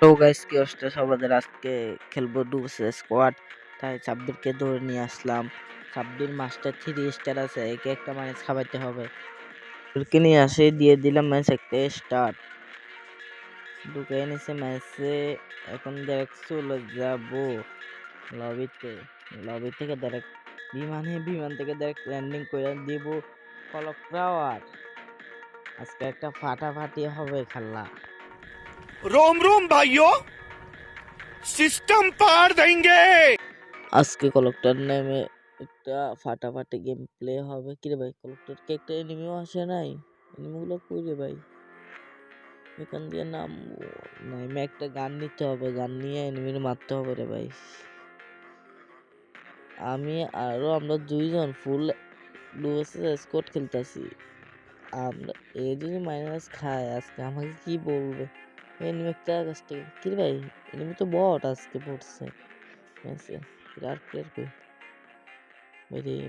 তো গাইস কি অবস্থা? সবাদের আজকে খেলব ডুবস স্কোয়াড তাই সাব্বিরকে ধরে নিয়ে আসলাম। সাব্বির মাস্টার থ্রি স্টার আছে, একে একটা ম্যাচ খাওয়াইতে হবে। সাব্বিরকে নিয়ে আসে, দিয়ে দিলাম ম্যাচ একটা স্টার্ট ঢুকে এনেছে ম্যাচে এখন ডাইরেক্ট চলে যাব লবিতে লবি থেকে ডাইরেক্ট বিমানে বিমান থেকে ডাইরেক্ট ল্যান্ডিং করে দিব। কলক টাওয়ার আজকে একটা ফাটাফাটি হবে খেলা। रोम रोम भाइयों सिस्टम पार देंगे আজকে কলেক্টর নেমে একটা ফাটাফাটি গেম প্লে হবে কিরে ভাই কলেক্টর কে একটা এনিমিও আসে নাই এনিমিগুলো কই রে ভাই এখান দিয়ে নাম নামে একটা গান নিতে হবে গান নিয়ে এনিমির মারতে হবে রে ভাই আমি আরো আমরা দুইজন ফুল ডুয়েসেস স্কোয়াড খেলতেছি আমরা এ যদি মাইনাস খায় আজকে আমাকে কি বলবে এনিমি একটা কাছ থেকে কিরে ভাই এনিমি তো বট আজকে পড়ছে ম্যাচে আর প্লেয়ার কই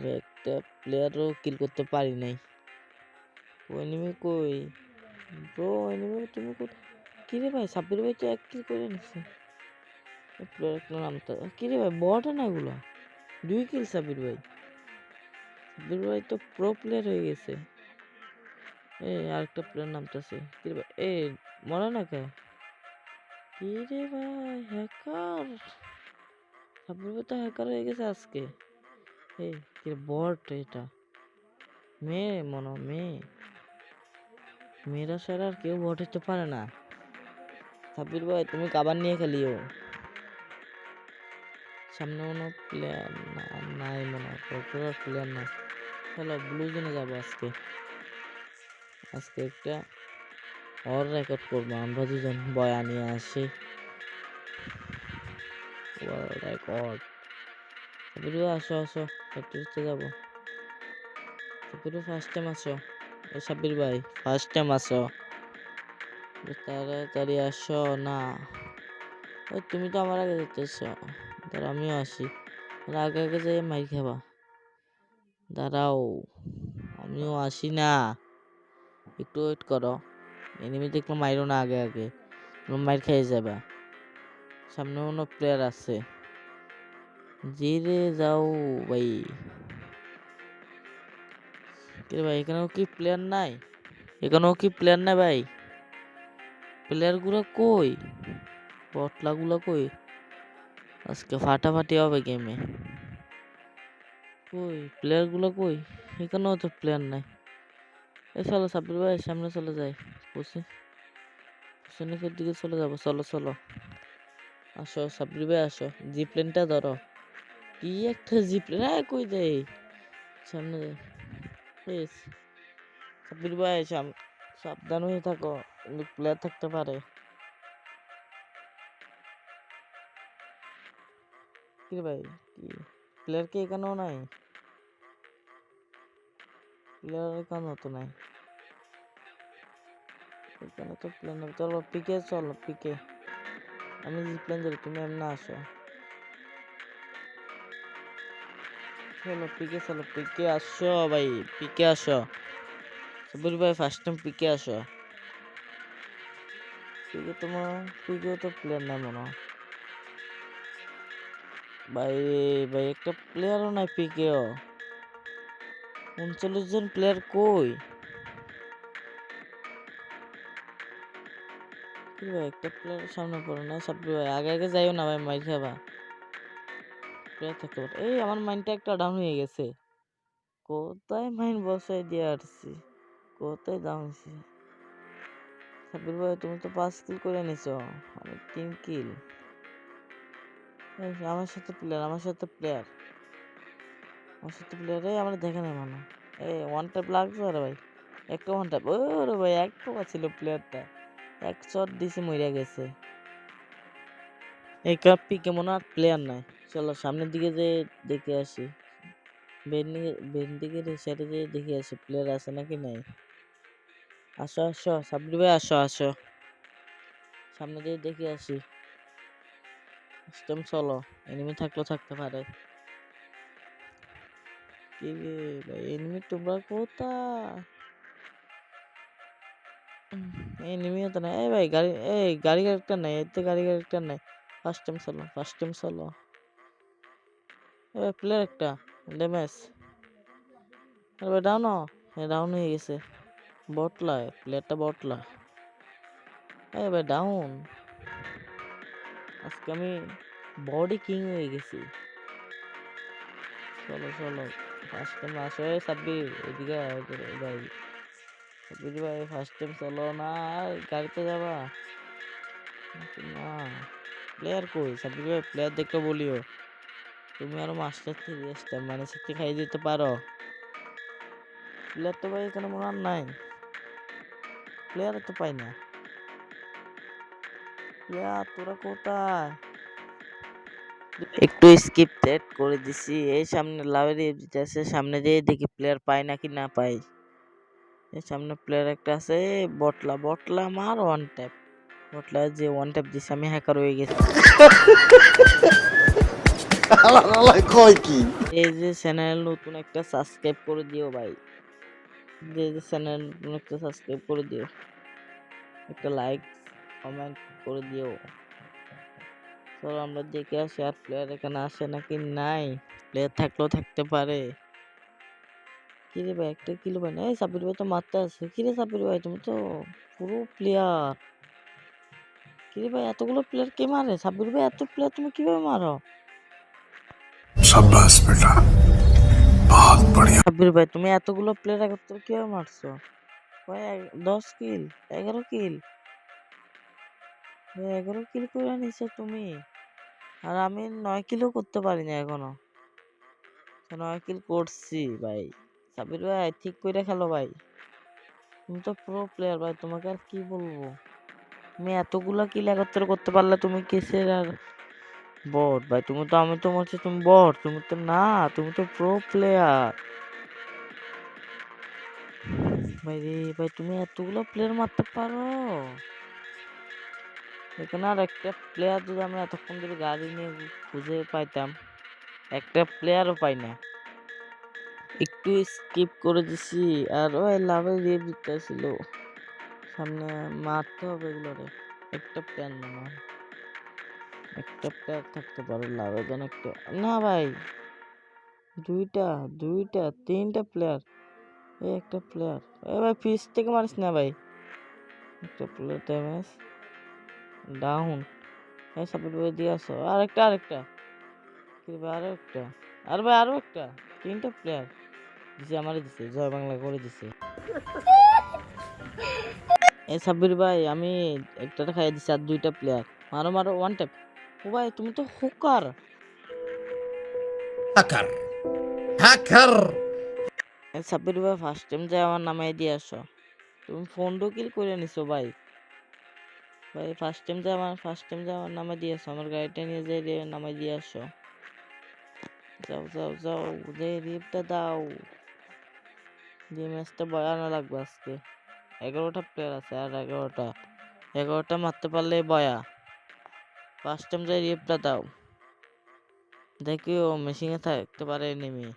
ভাই একটা প্লেয়ারও কিল করতে পারি নাই ও এনিমি কই ব্রো এনিমি তুমি কি রে ভাই সাব্বির ভাই তো এক কিল করে নিছে প্লেয়ার নামটা কি রে ভাই বট না এগুলো দুই কিল সাব্বির ভাই সাব্বির ভাই তো প্রো প্লেয়ার হয়ে গেছে এই আরেকটা প্লেয়ার নামতেছে কি রে ভাই এই মরা না কে রে ভাই হ্যাকার ভাই তো হ্যাকার হয়ে গেছে আজকে। এই কি বট এটা। মেয়ে, মনে মেয়ে। মেয়েরা ছাড়া আর কেউ বট হতে পারে না। সাব্বির ভাই, তুমি কাবার নিয়ে খেলিও। সামনে কোনো প্লেয়ার না, নাই মনে হয়। প্লেয়ার নাই। চলো ব্লু জোনে যাব আজকে। আজকে একটা অর রেকর্ড করব। আমরা দুজন বয়া নিয়ে আসি। রেকর্ড ভাই আসো আসো। ফ্যাক্টরিতে যাব। ভাই ফার্স্ট টাইম আসো? সাব্বির ভাই ফার্স্ট টাইম আসো? তাড়াতাড়ি আসো, না। ওই তুমি তো আমার আগে যেতেছ। দাঁড়া আমিও আসি। আগে আগে যাই মাই খাবা। দাঁড়াও। আমিও আসি না। একটু ওয়েট করো। এনিমি দেখলে মাইরো না আগে আগে। মাইর খেয়ে যাবা। সামনে অন্য প্লেয়ার আছে। জিরে যাও ভাই। কিরে ভাই, এখানেও কি প্লেয়ার নাই? এখানেও কি প্লেয়ার নাই ভাই? প্লেয়ারগুলো কই? বটলাগুলো কই? আজকে ফাটাফাটি হবে গেমে কই? প্লেয়ারগুলো কই? এখানেও তো প্লেয়ার নাই। এই চলো সাব্বির ভাই, সামনে চলে যাই। বসে। সৈনিকের দিকে চলে যাব। চলো চলো। আসো, সাব্বির ভাই, আসো। জি প্লেনটা ধরো। কি একটা জি প্লেন হ্যাঁ কই যাই সামনে যাই প্লিজ সাব্বির ভাই সাবধান হয়ে থাকো। প্লেয়ার থাকতে পারে। কি ভাই, কি? প্লেয়ার কি এখানেও নাই? প্লেয়ার এখানেও তো নাই এখানে তো প্লেন চলো পিকে চলো পিকে আমি প্লেন ধরি তুমি এমনি আসো চলো পিকে চলো পিকে আসো ভাই পিকে আসো সবুজ ভাই ফার্স্ট টাইম পিকে আসো পিকে তোমার পিকেও তো প্লেয়ার নাই মনে ভাই ভাই একটা প্লেয়ারও নাই পিকেও উনচল্লিশ জন প্লেয়ার কই? ভাই, একটা প্লেয়ার সামনে পড়ে না, সব ভাই, আগে আগে যাইও না ভাই, মাইর খাবা। প্লেয়ার থাকতে পারে। এই, আমার মাইন্ডটা একটা ডাউন হয়ে গেছে। কোথায় মাইন্ড বসাই দিয়ে আসছি? কোথায় ডাউন হয়েছে? সাব্বির ভাই, তুমি তো পাঁচ কিল করে নিছো আমি তিন কিল আমার সাথে প্লেয়ার আমার সাথে প্লেয়ার আমার সাথে প্লেয়ার আমার দেখে মনে হয়। এই ওয়ান ট্যাপ লাগছে? আরে ভাই একটা ওয়ান ট্যাপ ওরে ভাই, এক টোকা ছিল প্লেয়ারটা এক শট দিছে মরিয়া গেছে। এই কাপ পিকে মনে হয় প্লেয়ার নাই। চলো, সামনের দিকে যে দেখে আসি। বেন দিকে সাইডে যে দেখে আসি প্লেয়ার আছে নাকি নাই? আসো আসো, সাব্বির ভাই, আসো আসো। সামনে দিয়ে দেখে আসি। সিস্টেম চলো এনিমি থাকলেও থাকতে পারে। কি রে এনিমি তোমরা এই নিমিও তো না এই ভাই গাড়ি এই গাড়ি ক্যারেক্টার নাই এতে গাড়ি ক্যারেক্টার নাই ফার্স্ট টাইম চলো ফার্স্ট টাইম চলো এবার প্লেয়ার একটা ড্যামেজ এবার ডাউন ডাউন হয়ে গেছে বটলা প্লেয়ারটা বটলা এই ভাই ডাউন আজকে আমি বডি কিং হয়ে গেছি চলো চলো ফার্স্ট টাইম আসো সাব্বির এদিকে ভাই। সাব্বির ভাই ফার্স্ট টাইম চলো না গাড়িতে যাবা? না। প্লেয়ার কই? সাব্বির ভাই প্লেয়ার দেখতে বলিও। তুমি আরও মাস্টার থেকে এসটা মানে শিখতে খাইয়ে দিতে পারো? প্লেয়ার তো ভাই এখানে মনে নাই। প্লেয়ার তো পাই না। প্লেয়ার তোরা কোথায়? একটু স্কিপ সেট করে দিছি। এই সামনে লাভের দিতে আছে সামনে দিয়ে দেখি প্লেয়ার পাই নাকি না পাই এই সামনে প্লেয়ার একটা আছে বটলা বটলা আমার ওয়ান ট্যাপ বটলা যে ওয়ান ট্যাপ দিছে আমি হ্যাকার হয়ে গেছি। কয় কি? এই যে চ্যানেল নতুন একটা সাবস্ক্রাইব করে দিও ভাই। যে যে চ্যানেল নতুন একটা সাবস্ক্রাইব করে দিও। একটা লাইক কমেন্ট করে দিও। চলো আমরা দেখে আসি আর প্লেয়ার এখানে আসে নাকি নাই। প্লেয়ার থাকলেও থাকতে পারে। কিরে ভাই একটা কিলো ভাই না এই সাবির ভাই তো মারতে আসে কিরে সাবির ভাই তুমি তো পুরো প্লেয়ার কিরে ভাই এতগুলো প্লেয়ার কে মারে? সাবির ভাই এত প্লেয়ার তুমি কীভাবে মারো? সাব্বাস বেটা বহুত বড়িয়া। সাবির ভাই তুমি এতগুলো প্লেয়ার একত্র কীভাবে মারছো? ভাই 10 কিল 11 কিল এগারো কিল করে নিছো তুমি। আর আমি নয় কিলও করতে পারিনি এখনও। নয় কিল করছি ভাই। সাব্বির ভাই, ঠিক করে খেলো ভাই। তুমি তো প্রো প্লেয়ার ভাই, তোমাকে আর কি বলব? তুমি এতগুলা কিল একত্র করতে পারলে তুমি কিসের আর বট ভাই, তুমি তো, আমি তো হচ্ছে তুমি বট তুমি তো না, তুমি তো প্রো প্লেয়ার ভাই রে, ভাই, তুমি এতগুলো প্লেয়ার মারতে পারো? এখানে আর একটা প্লেয়ার যদি আমরা এতক্ষণ ধরে গাড়ি নিয়ে খুঁজে পাইতাম, একটা প্লেয়ারও পাই না। একটু স্কিপ করে দিছি আর ওই লাভে রেপ দিতে ছিল সামনে মারতে হবে এগুলোরে। একটা প্লেয়ার না। একটা প্লেয়ার থাকতে পারে লাভের জন্য একটা। না ভাই, দুইটা দুইটা, তিনটা প্লেয়ার এই একটা প্লেয়ার এ ভাই পিস থেকে মারিস না ভাই। একটা প্লেয়ার ড্যামেজ ডাউন হ্যাঁ সাপোর্ট বই দিয়ে আসো আর একটা কি ভাই আরও একটা। আর ভাই আরও একটা। তিনটা প্লেয়ার দিছে আমারে দিছে জয় বাংলা করে দিছে। এ সাব্বির ভাই আমি একটা খাইয়ে দিছি আর দুইটা প্লেয়ার মারো মারো ওয়ান ট্যাপ ও ভাই তুমি তো হুকার। হ্যাকার এ সাব্বির ভাই ফার্স্ট টাইম যে আমার নামাই দিয়ে আসো তুমি ফোন কিল করে নিছো ভাই। ভাই ফার্স্ট টাইম আমার ফার্স্ট টাইম যে আমার নামে দিয়ে আসো আমার গাড়িটা নিয়ে যে নামে দিয়ে আসো। যাও যাও যাও, যে রিপটা দাও। যে ম্যাচটা বয়ানো লাগবে আজকে। এগারোটা প্লেয়ার আছে আর এগারোটা। এগারোটা মারতে পারলে বয়া। ফার্স্ট টাইম যে রিপটা দাও। দেখিও মেশিনে থাকতে পারে নেমে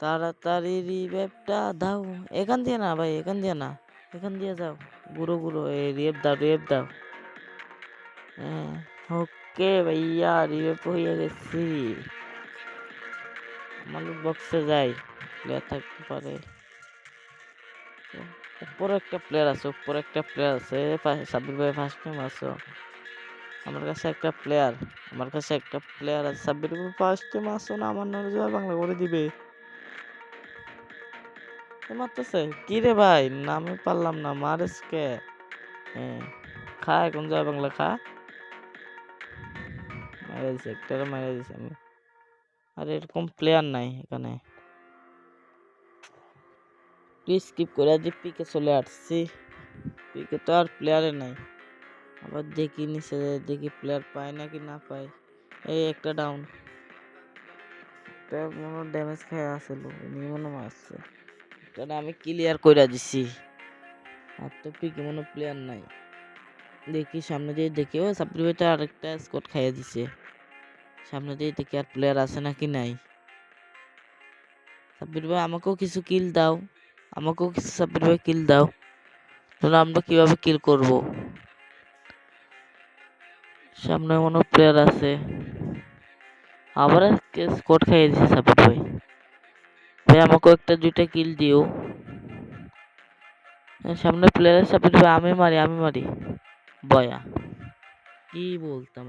তাড়াতাড়ি রিভেপটা দাও। এখান দিয়ে না ভাই, এখান দিয়ে না। এখান দিয়ে যাও। গুরু এই রিভেপ দাও রিভেপ দাও। হ্যাঁ ওকে ভাইয়া রিভেপ হয়ে গেছি। মানুষ বক্সে যাই প্লেয়ার থাকতে পারে। উপরে একটা প্লেয়ার আছে, উপরে একটা প্লেয়ার আছে। সাব্বির ভাই ফার্স্ট টাইম আছো। আমার কাছে একটা প্লেয়ার আমার কাছে একটা প্লেয়ার আছে। সাব্বির ভাই ফার্স্ট টাইম আসো না, আমার নামে জয় বাংলা করে দিবে। মারতেছে কি রে ভাই? নামে পারলাম না মারেস কে খা এখন জয় বাংলা, খা। মেরে দিছে, একটা মেরে দিছে আমি। আর এরকম প্লেয়ার নাই এখানে। স্কিপ করে যে পিকে চলে আসছি। পিকে তো আর প্লেয়ারে নাই। আবার দেখি নিচে দেখি প্লেয়ার পায় নাকি না পায়। এই একটা ডাউন একটা মনে ড্যামেজ খেয়ে আসছিল নিয়ে মনে মারছে। এটা আমি ক্লিয়ার কইরা দিছি? আর তো পিকে মনে প্লেয়ার নাই। দেখি, সামনে দিয়ে দেখি। ও সাপ্রি ভাইটা আরেকটা স্কোর খাইয়ে দিছে। সামনে দিয়ে দেখি আর প্লেয়ার আছে নাকি নাই। সাব্বির ভাই, আমাকেও কিছু কিল দাও। আমাকেও কিছু সাব্বির ভাই কিল দাও। তাহলে আমরা কীভাবে কিল করব? সামনে মনে প্লেয়ার আছে। আবার স্কোর খাইয়ে দিছে সাপোর্ট ভাই। ভাই আমাকে একটা দুইটা কিল দিও। সামনে প্লেয়ারের সাপোর্ট আমি মারি আমি মারি। বয়া। কি বলতাম